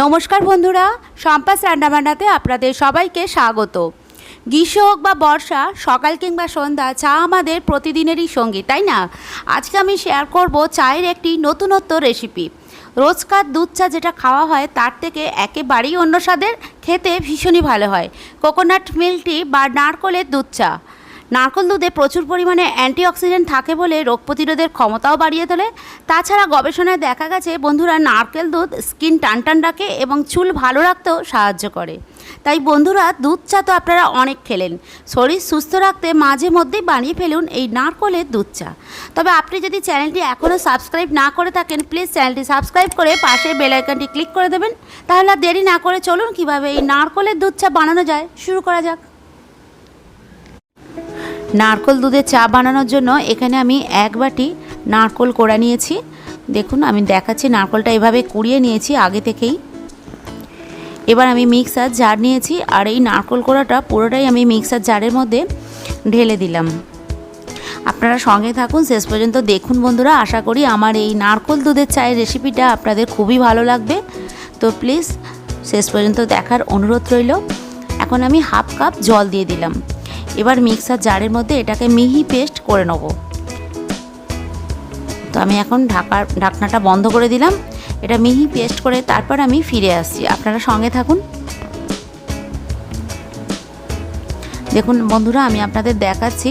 নমস্কার বন্ধুরা সম্পাস রান্নাবান্নাতে আপনাদের সবাইকে স্বাগত। গ্রীষ্ম হোক বা বর্ষা, সকাল কিংবা সন্ধ্যা, চা আমাদের প্রতিদিনেরই সঙ্গী, তাই না? আজকে আমি শেয়ার করব চায়ের একটি নতুনত্ব রেসিপি রোজকার দুধ চা যেটা খাওয়া হয়, তার থেকে একেবারেই অন্য স্বাদের, খেতে ভীষণই ভালো হয়। কোকোনাট মিল্কটি বা নারকলের দুধ চা। নারকল দুধে প্রচুর পরিমাণে অ্যান্টিঅক্সিডেন্ট থাকে বলে রোগ প্রতিরোধের ক্ষমতাও বাড়িয়ে তোলে। তাছাড়া গবেষণায় দেখা গেছে, বন্ধুরা নারকেল দুধ স্কিন টানটান রাখে এবং চুল ভালো রাখতেও সাহায্য করে। তাই বন্ধুরা, দুধ চা তো আপনারা অনেক খেলেন। শরীর সুস্থ রাখতে মাঝে মধ্যেই বানিয়ে ফেলুন এই নারকলের দুধ চা। তবে আপনি যদি চ্যানেলটি এখনও সাবস্ক্রাইব না করে থাকেন, প্লিজ চ্যানেলটি সাবস্ক্রাইব করে পাশে বেল আইকনটি ক্লিক করে দেবেন। তাহলে দেরি না করে চলুন কীভাবে এই নারকলের দুধ চা বানানো যায়, শুরু করা যাক। নারকল দুধের চা বানানোর জন্য এখানে আমি এক বাটি নারকল কোড়া নিয়েছি। দেখুন, আমি দেখাচ্ছি নারকলটা এভাবে কুড়িয়ে নিয়েছি আগে থেকেই। এবার আমি মিক্সার জার নিয়েছি আর এই নারকল কোড়াটা পুরোটাই আমি মিক্সার জারের মধ্যে ঢেলে দিলাম। আপনারা সঙ্গে থাকুন, শেষ পর্যন্ত দেখুন বন্ধুরা। আশা করি আমার এই নারকল দুধের চায়ের রেসিপিটা আপনাদের খুবই ভালো লাগবে। তো প্লিজ, শেষ পর্যন্ত দেখার অনুরোধ রইল। এখন আমি হাফ কাপ জল দিয়ে দিলাম। এবার মিক্সার জারের মধ্যে এটাকে মিহি পেস্ট করে নেব। তো আমি এখন ঢাকার ঢাকনাটা বন্ধ করে দিলাম। এটা মিহি পেস্ট করে তারপর আমি ফিরে আসছি। আপনারা সঙ্গে থাকুন। দেখুন বন্ধুরা, আমি আপনাদের দেখাচ্ছি।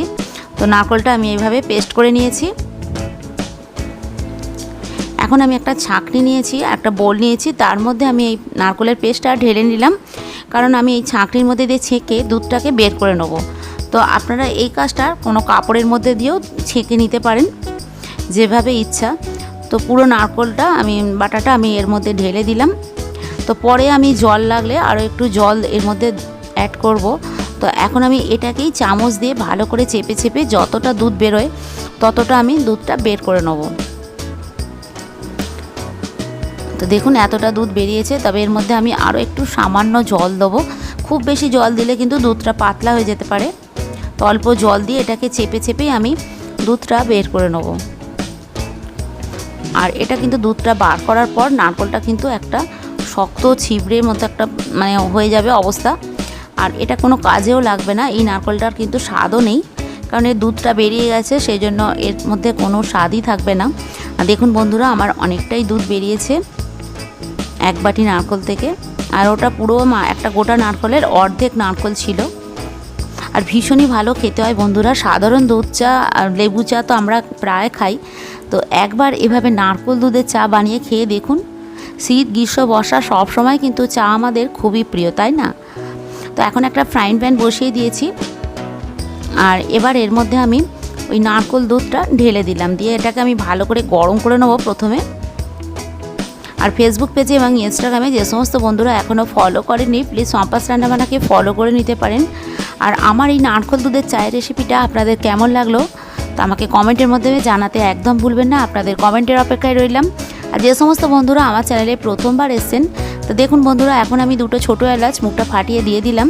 তো নারকলটা আমি এইভাবে পেস্ট করে নিয়েছি। এখন আমি একটা ছাঁকনি নিয়েছি, একটা বোল নিয়েছি। তার মধ্যে আমি এই নারকলের পেস্টটা ঢেলে নিলাম। কারণ আমি এই ছাঁকনির মধ্যে দিয়ে ছেঁকে দুধটাকে বের করে নেব। তো আপনারা এই কাজটা কোনো কাপড়ের মধ্যে দিয়েও ছেঁকে নিতে পারেন, যেভাবে ইচ্ছা। তো পুরো নারকলটা আমি, বাটাটা আমি এর মধ্যে ঢেলে দিলাম। তো পরে আমি জল লাগলে আরও একটু জল এর মধ্যে অ্যাড করব। তো এখন আমি এটাকেই চামচ দিয়ে ভালো করে চেপে চেপে যতটা দুধ বেরোয়, ততটা আমি দুধটা বের করে নেব। তো দেখুন এতটা দুধ বেরিয়েছে, তবে এর মধ্যে আমি আরও একটু সামান্য জল দেবো। খুব বেশি জল দিলে কিন্তু দুধটা পাতলা হয়ে যেতে পারে। তো অল্প জল দিয়ে এটাকে চেপে চেপেই আমি দুধটা বের করে নেব। আর এটা কিন্তু দুধটা বার করার পর নারকলটা কিন্তু একটা শক্ত ছিবড়ের মতো একটা মানে হয়ে যাবে অবস্থা। আর এটা কোনো কাজেও লাগবে না, এই নারকলটার কিন্তু স্বাদও নেই, কারণ এর দুধটা বেরিয়ে গেছে সেই জন্য এর মধ্যে কোনো স্বাদই থাকবে না। দেখুন বন্ধুরা, আমার অনেকটাই দুধ বেরিয়েছে এক বাটি নারকল থেকে। আর ওটা পুরো একটা গোটা নারকলের অর্ধেক নারকল ছিল। আর ভীষণই ভালো খেতে হয় বন্ধুরা। সাধারণ দুধ চা আর লেবু চা তো আমরা প্রায় খাই। তো একবার এভাবে নারকল দুধের চা বানিয়ে খেয়ে দেখুন। শীত, গ্রীষ্ম, বর্ষা সব সময় কিন্তু চা আমাদের খুবই প্রিয়, তাই না? তো এখন একটা ফ্রাইং প্যান বসিয়ে দিয়েছি। আর এবার এর মধ্যে আমি ওই নারকল দুধটা ঢেলে দিলাম। দিয়ে এটাকে আমি ভালো করে গরম করে নেব প্রথমে। আর ফেসবুক পেজে এবং ইনস্টাগ্রামে যে সমস্ত বন্ধুরা এখনও ফলো করেনি প্লিজ সম্পাস রান্নাবান্নাকে ফলো করে নিতে পারেন। আর আমার এই নারকল দুধের চায়ের রেসিপিটা আপনাদের কেমন লাগল, তো আমাকে কমেন্টের মাধ্যমে জানাতে একদম ভুলবেন না। আপনাদের কমেন্টের অপেক্ষায় রইলাম। আর যে সমস্ত বন্ধুরা আমার চ্যানেলে প্রথমবার এসছেন, তো দেখুন বন্ধুরা, এখন আমি দুটো ছোটো এলাচ মুখটা ফাটিয়ে দিয়ে দিলাম।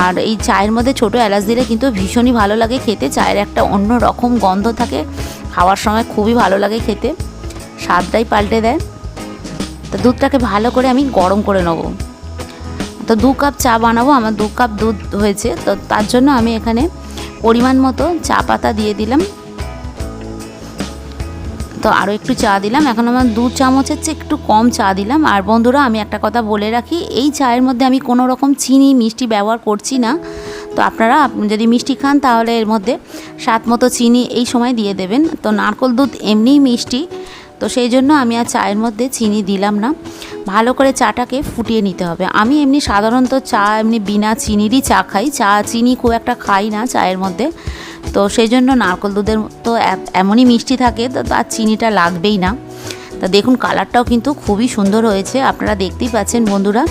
আর এই চায়ের মধ্যে ছোটো এলাচ দিলে কিন্তু ভীষণই ভালো লাগে খেতে। চায়ের একটা অন্য রকম গন্ধ থাকে, খাওয়ার সময় খুবই ভালো লাগে খেতে। স্বাদটাই পাল্টে দেয়। তো দুধটাকে ভালো করে আমি গরম করে নেব। তো দু কাপ চা বানাবো, আমার দু কাপ দুধ হয়েছে। তো তার জন্য আমি এখানে পরিমাণ মতো চা পাতা দিয়ে দিলাম। তো আরও একটু চা দিলাম। এখন আমার দু চামচের চেয়ে একটু কম চা দিলাম। আর বন্ধুরা, আমি একটা কথা বলে রাখি, এই চায়ের মধ্যে আমি কোনো রকম চিনি, মিষ্টি ব্যবহার করছি না। তো আপনারা যদি মিষ্টি খান, তাহলে এর মধ্যে স্বাদ মতো চিনি এই সময় দিয়ে দেবেন। তো নারকল দুধ এমনিই মিষ্টি। তো সেই জন্য আমি আর চায়ের মধ্যে চিনি দিলাম না। ভালো করে চাটাকে ফুটিয়ে নিতে হবে। আমি এমনি সাধারণত চা, এমনি বিনা চিনিরই চা খাই। চা, চিনি খুব একটা খাই না চায়ের মধ্যে। তো সেই জন্য নারকল দুধের তো এমনই মিষ্টি থাকে, তো তার চিনিটা লাগবেই না। তা দেখুন কালারটাও কিন্তু খুবই সুন্দর হয়েছে। আপনারা দেখতেই পাচ্ছেন বন্ধুরা,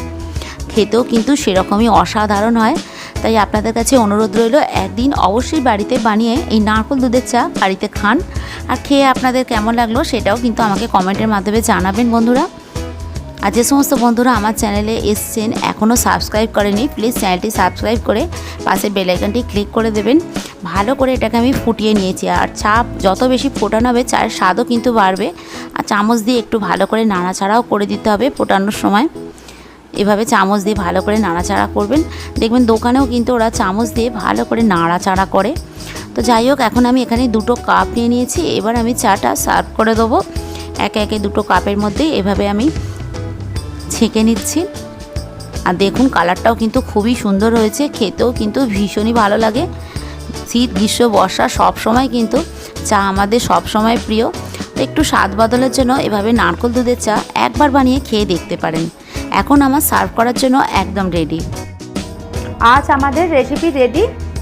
খেতেও কিন্তু সেরকমই অসাধারণ হয়। তাই আপনাদের কাছে অনুরোধ রইল, একদিন অবশ্যই বাড়িতে বানিয়ে এই নারকল দুধের চা বাড়িতে খান। আর খেয়ে আপনাদের কেমন লাগল সেটাও কিন্তু আমাকে কমেন্টের মাধ্যমে জানাবেন বন্ধুরা। আর যে সমস্ত বন্ধুরা আমার চ্যানেলে এসছেন এখনও সাবস্ক্রাইব করেনি, প্লিজ চ্যানেলটি সাবস্ক্রাইব করে পাশে বেলাইকনটি ক্লিক করে দেবেন। ভালো করে এটাকে আমি ফুটিয়ে নিয়েছি, আর চা যত বেশি ফোটানো হবে, চায়ের স্বাদও কিন্তু বাড়বে। আর চামচ দিয়ে একটু ভালো করে নাড়াচাড়াও করে দিতে হবে ফোটানোর সময়। এভাবে চামচ দিয়ে ভালো করে নাড়াচাড়া করবেন। দেখবেন দোকানেও কিন্তু ওরা চামচ দিয়ে ভালো করে নাড়াচাড়া করে। তো যাই হোক, এখন আমি এখানে দুটো কাপ নিয়ে নিয়েছি। এবার আমি চাটা সার্ভ করে দেবো। একে একে দুটো কাপের মধ্যে এভাবে আমি ছেঁকে নিচ্ছি। আর দেখুন কালারটাও কিন্তু খুবই সুন্দর হয়েছে। খেতেও কিন্তু ভীষণই ভালো লাগে। শীত, গ্রীষ্ম, বর্ষা সব সময় কিন্তু চা আমাদের সব সময় প্রিয়। তো একটু স্বাদ বদলের জন্য এভাবে নারকল দুধের চা একবার বানিয়ে খেয়ে দেখতে পারেন। এখন আমার সার্ভ করার জন্য একদম রেডি আজ আমাদের রেসিপি রেডি